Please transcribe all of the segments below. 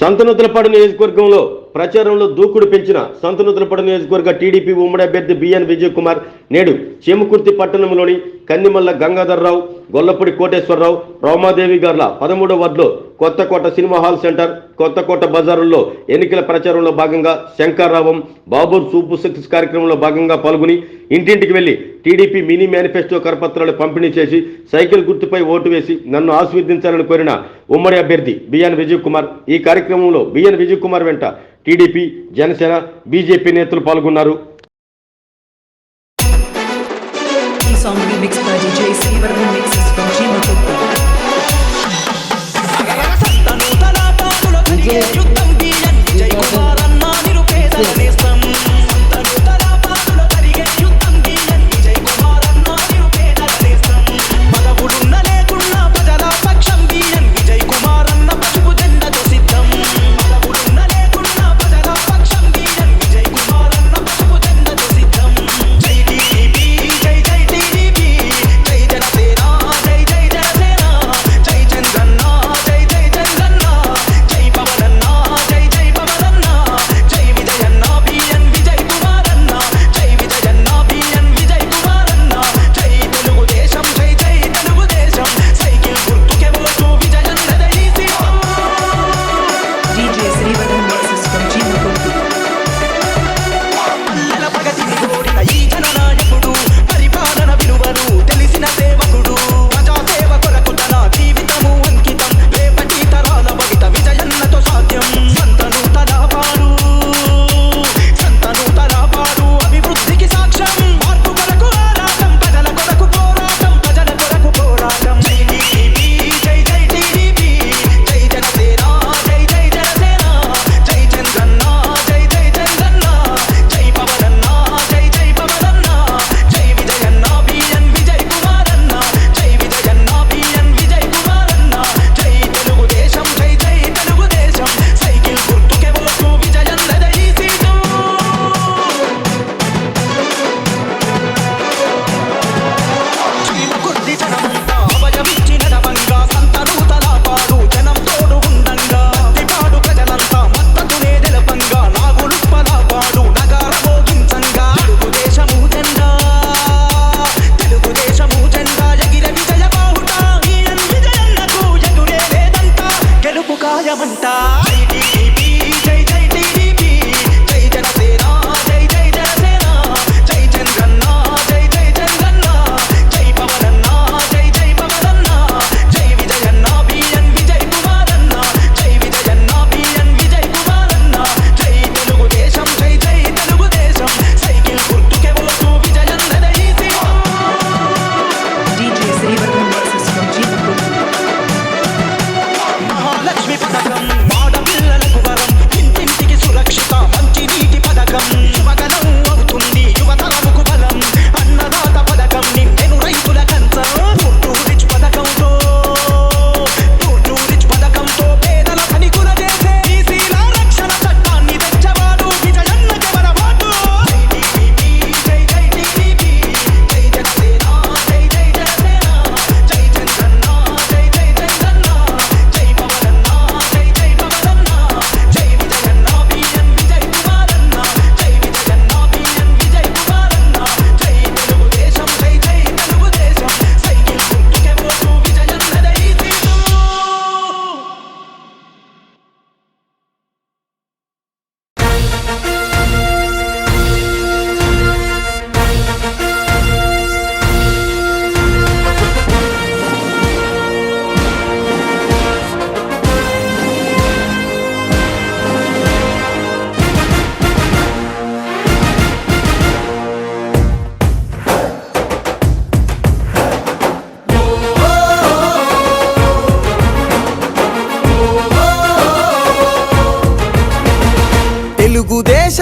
సంతనూతలపాడు నియోజకవర్గంలో ప్రచారంలో దూకుడు పెంచిన సంతనూతలపడ నియోజకవర్గ టీడీపీ ఉమ్మడి అభ్యర్థి బిఎన్ విజయ్ కుమార్ నేడు చేమకుర్తి పట్టణంలోని కందిమల్ల గంగాధర్రావు గొల్లపూడి కోటేశ్వరరావు రౌమాదేవి గార్ల పదమూడవ వార్డులో Kothakota cinema hall centre Kothakota బజారుల్లో ఎన్నికల ప్రచారంలో భాగంగా శంకర్రావం బాబూర్ సూపు శక్తి కార్యక్రమంలో భాగంగా పాల్గొని ఇంటింటికి వెళ్ళి టీడీపీ మినీ మేనిఫెస్టో కరపత్రాలు పంపిణీ చేసి సైకిల్ గుర్తుపై ఓటు వేసి నన్ను ఆస్వాదించాలని కోరిన ఉమ్మడి అభ్యర్థి బిఎన్ విజయ్ కుమార్ ఈ కార్యక్రమంలో బిఎన్ విజయ్ కుమార్ వెంట టీడీపీ జనసేన బీజేపీ నేతలు పాల్గొన్నారు Yeah.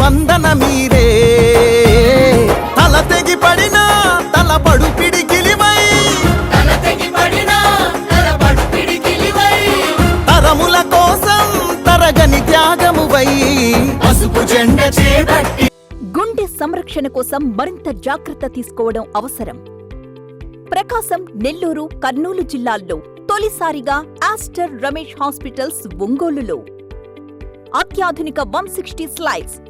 స్పందన మీరే. తల తెగి పడిన తలపడు పిడికిలివై తరముల కోసం తరగని త్యాగమువై. పసుపు జెండ చేపట్టి. గుండె సంరక్షణ కోసం మరింత జాగ్రత్త తీసుకోవడం అవసరం. ప్రకాశం నెల్లూరు కర్నూలు జిల్లాల్లో తొలిసారిగా ఆస్టర్ రమేష్ హాస్పిటల్స్ ఒంగోలులో. అత్యాధునిక one sixty slides